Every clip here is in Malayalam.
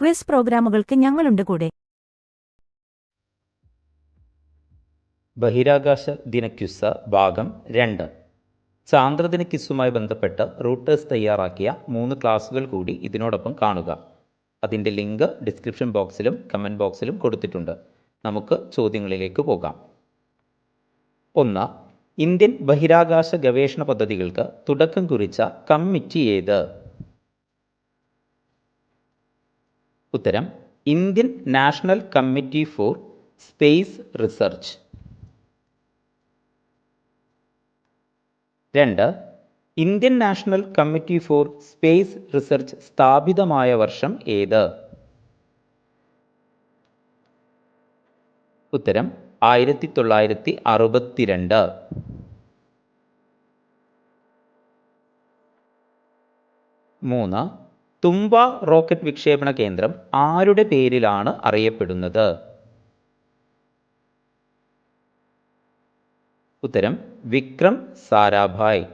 ക്വിസ് പ്രോഗ്രാമുകൾക്ക് ഞങ്ങളുണ്ട് കൂടെ. ബഹിരാകാശ ദിന ക്വിസ് ഭാഗം രണ്ട്. ചാന്ദ്രദിന ക്വിസുമായി ബന്ധപ്പെട്ട് റൂട്ടേഴ്സ് തയ്യാറാക്കിയ മൂന്ന് ക്ലാസുകൾ കൂടി ഇതിനോടൊപ്പം കാണുക. അതിന്റെ ലിങ്ക് ഡിസ്ക്രിപ്ഷൻ ബോക്സിലും കമന്റ് ബോക്സിലും കൊടുത്തിട്ടുണ്ട്. നമുക്ക് ചോദ്യങ്ങളിലേക്ക് പോകാം. ഒന്ന് ഇന്ത്യൻ ബഹിരാകാശ ഗവേഷണ പദ്ധതികൾക്ക് തുടക്കം കുറിച്ച കമ്മിറ്റി ഏത്? ഉത്തരം Indian national committee for space research. രണ്ട് Indian national committee for space research സ്ഥാപിതമായ വർഷം ഏത്? ഉത്തരം ആയിരത്തി തൊള്ളായിരത്തി അറുപത്തിരണ്ട് മൂന്ന് തുമ്പ റോക്കറ്റ് വിക്ഷേപണ കേന്ദ്രം ആരുടെ പേരിലാണ് അറിയപ്പെടുന്നത്? ഉത്തരം വിക്രം സാരാഭായ്.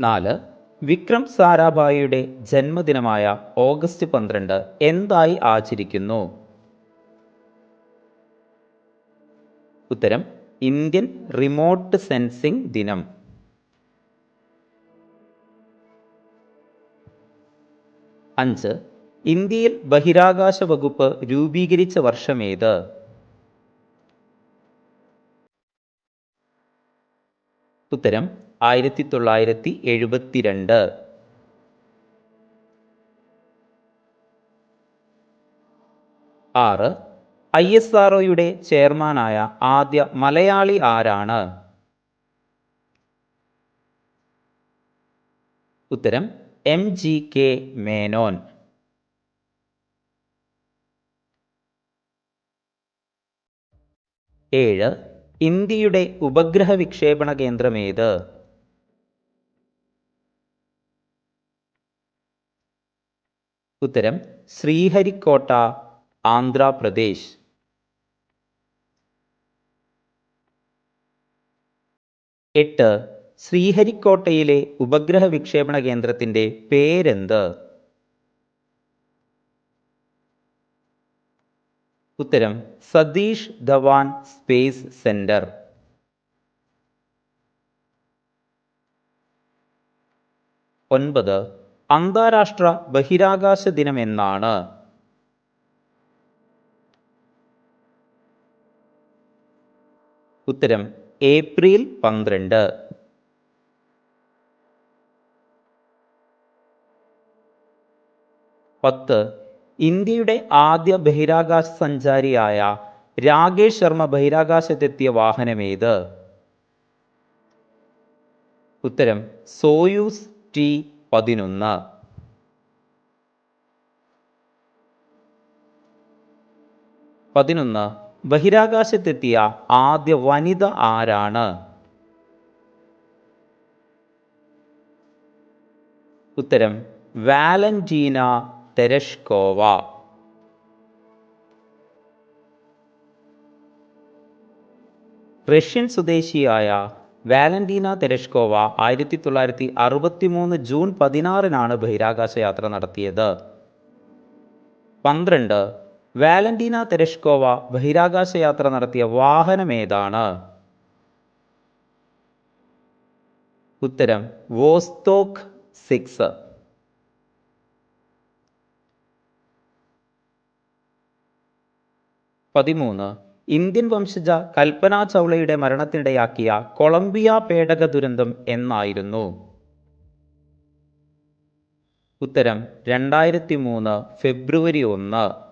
നാല് വിക്രം സാരാഭായിയുടെ ജന്മദിനമായ ഓഗസ്റ്റ് പന്ത്രണ്ട് എന്തായി ആചരിക്കുന്നു? ഉത്തരം ഇന്ത്യൻ റിമോട്ട് സെൻസിംഗ് ദിനം. അഞ്ച് ഇന്ത്യയിൽ ബഹിരാകാശ വകുപ്പ് രൂപീകരിച്ച വർഷമേത് ഉത്തരം ആയിരത്തി തൊള്ളായിരത്തി എഴുപത്തിരണ്ട് ആറ് ഐ എസ് ആർ ചെയർമാനായ ആദ്യ മലയാളി ആരാണ്? ഉത്തരം എം ജി കെ മേനോൻ. ഏഴ് ഇന്ത്യയുടെ ഉപഗ്രഹ വിക്ഷേപണ കേന്ദ്രം ഏത്? ഉത്തരം ശ്രീഹരിക്കോട്ട ആന്ധ്രാപ്രദേശ്. എട്ട് ശ്രീഹരിക്കോട്ടയിലെ ഉപഗ്രഹ വിക്ഷേപണ കേന്ദ്രത്തിന്റെ പേരെന്ത്? ഉത്തരം സതീഷ് ധവാൻ സ്പേസ് സെന്റർ ഒൻപത് അന്താരാഷ്ട്ര ബഹിരാകാശ ദിനം എന്നാണ്. ഉത്തരം ഏപ്രിൽ പന്ത്രണ്ട്. പത്ത്. ഇന്ത്യയുടെ ആദ്യ ബഹിരാകാശ സഞ്ചാരിയായ രാകേഷ് ശർമ്മ ബഹിരാകാശത്തെത്തിയ വാഹനമേത് ഉത്തരം സോയൂസ് ടി പതിനൊന്ന്. പതിനൊന്ന്. ബഹിരാകാശത്തെത്തിയ ആദ്യ വനിത ആരാണ്? ഉത്തരം വാലന്റീന തെരഷ്കോവ. റഷ്യൻ സ്വദേശിയായ വാലന്റീന തെരഷ്കോവ ആയിരത്തി തൊള്ളായിരത്തി അറുപത്തി മൂന്ന് ജൂൺ പതിനാറിനാണ് ബഹിരാകാശ യാത്ര നടത്തിയത്. പന്ത്രണ്ട് വാലന്റീന തെരഷ്കോവ ബഹിരാകാശ യാത്ര നടത്തിയ വാഹനം ഏതാണ്? ഉത്തരം വോസ്തോക്ക് സിക്സ്. പതിമൂന്ന് ഇന്ത്യൻ വംശജ കൽപ്പന ചൗളയുടെ മരണത്തിനിടയാക്കിയ കൊളംബിയ പേടക ദുരന്തം എന്നായിരുന്നു. ഉത്തരം രണ്ടായിരത്തി മൂന്ന് ഫെബ്രുവരി ഒന്ന്.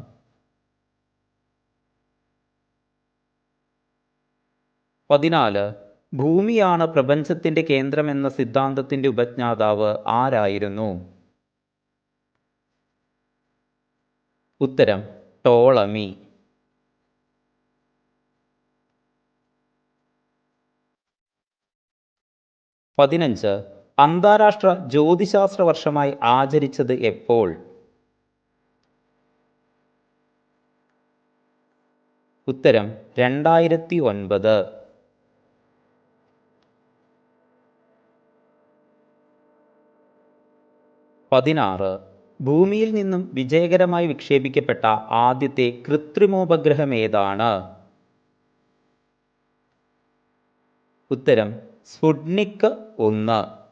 പതിനാല് ഭൂമിയാണ് പ്രപഞ്ചത്തിന്റെ കേന്ദ്രമെന്ന സിദ്ധാന്തത്തിന്റെ ഉപജ്ഞാതാവ് ആരായിരുന്നു? ഉത്തരം ടോളമി. പതിനഞ്ച് അന്താരാഷ്ട്ര ജ്യോതിശാസ്ത്ര വർഷമായി ആചരിച്ചത് എപ്പോൾ? ഉത്തരം രണ്ടായിരത്തി ഒൻപത്. പതിനാറ്. ഭൂമിയിൽ നിന്നും വിജയകരമായി വിക്ഷേപിക്കപ്പെട്ട ആദ്യത്തെ കൃത്രിമോപഗ്രഹം ഏതാണ്? ഉത്തരം സ്ഫുട്നിക് ഒന്ന്.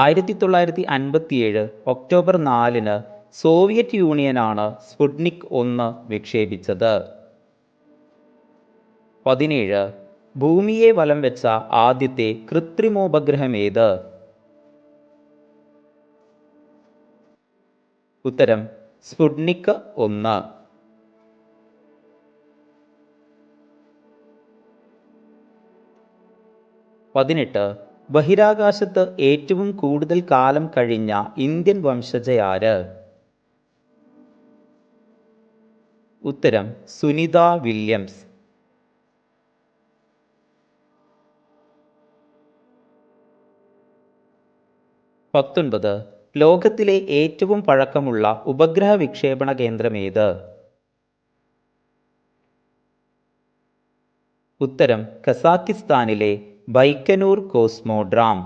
ആയിരത്തി തൊള്ളായിരത്തി അൻപത്തിയേഴ് ഒക്ടോബർ നാലിന് സോവിയറ്റ് യൂണിയനാണ് സ്പുട്നിക് ഒന്ന് വിക്ഷേപിച്ചത്. പതിനേഴ് ഭൂമിയെ വലം വെച്ച ആദ്യത്തെ കൃത്രിമോപഗ്രഹം ഏത് ഉത്തരം സ്പുട്നിക് ഒന്ന്. പതിനെട്ട് ബഹിരാകാശത്ത് ഏറ്റവും കൂടുതൽ കാലം കഴിഞ്ഞ ഇന്ത്യൻ വംശജയാര് ഉത്തരം സുനിത വില്യംസ്. പത്തൊൻപത്. ലോകത്തിലെ ഏറ്റവും പഴക്കമുള്ള ഉപഗ്രഹ വിക്ഷേപണ കേന്ദ്രം ഏത്? ഉത്തരം കസാക്കിസ്ഥാനിലെ ബൈക്കനൂർ കോസ്മോഡ്രാം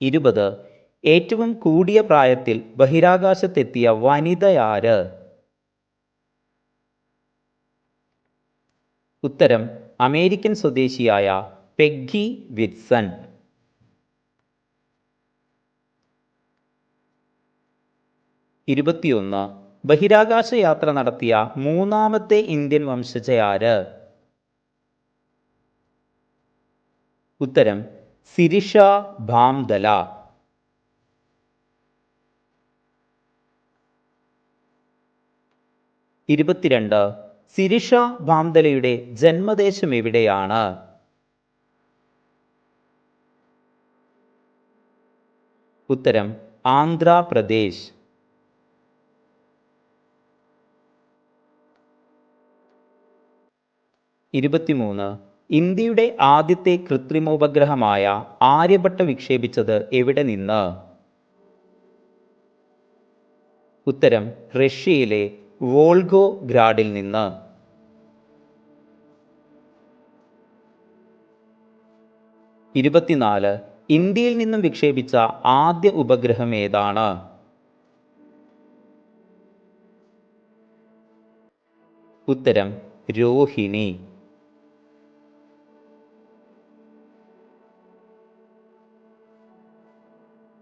ഇരുപത്. ഏറ്റവും കൂടിയ പ്രായത്തിൽ ബഹിരാകാശത്തെത്തിയ വനിതയാര് ഉത്തരം അമേരിക്കൻ സ്വദേശിയായ പെഗ്ഗി വിറ്റ്സൺ ഇരുപത്തിയൊന്ന്. ബഹിരാകാശ യാത്ര നടത്തിയ മൂന്നാമത്തെ ഇന്ത്യൻ വംശജയാര്? ഉത്തരം സിരിഷ ഭാംദല. ഇരുപത്തിരണ്ട്. സിരിഷ ഭാംദലയുടെ ജന്മദേശം എവിടെയാണ്? ഉത്തരം ആന്ധ്രാപ്രദേശ് ഇരുപത്തിമൂന്ന് ഇന്ത്യയുടെ ആദ്യത്തെ കൃത്രിമോപഗ്രഹമായ ആര്യഭട്ട വിക്ഷേപിച്ചത് എവിടെ നിന്ന്? ഉത്തരം റഷ്യയിലെ വോൾഗോ ഗ്രാഡിൽ നിന്ന്. ഇരുപത്തിനാല് ഇന്ത്യയിൽ നിന്നും വിക്ഷേപിച്ച ആദ്യ ഉപഗ്രഹം ഏതാണ്? ഉത്തരം രോഹിണി.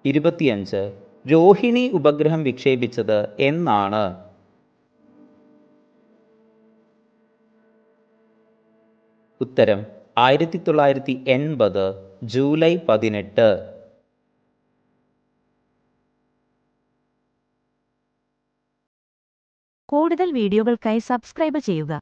ഇരുപത്തിയഞ്ച് രോഹിണി ഉപഗ്രഹം വിക്ഷേപിച്ചത് എന്നാണ്. ഉത്തരം ആയിരത്തി തൊള്ളായിരത്തി എൺപത് ജൂലൈ പതിനെട്ട്. കൂടുതൽ വീഡിയോകൾക്കായി സബ്സ്ക്രൈബ് ചെയ്യുക.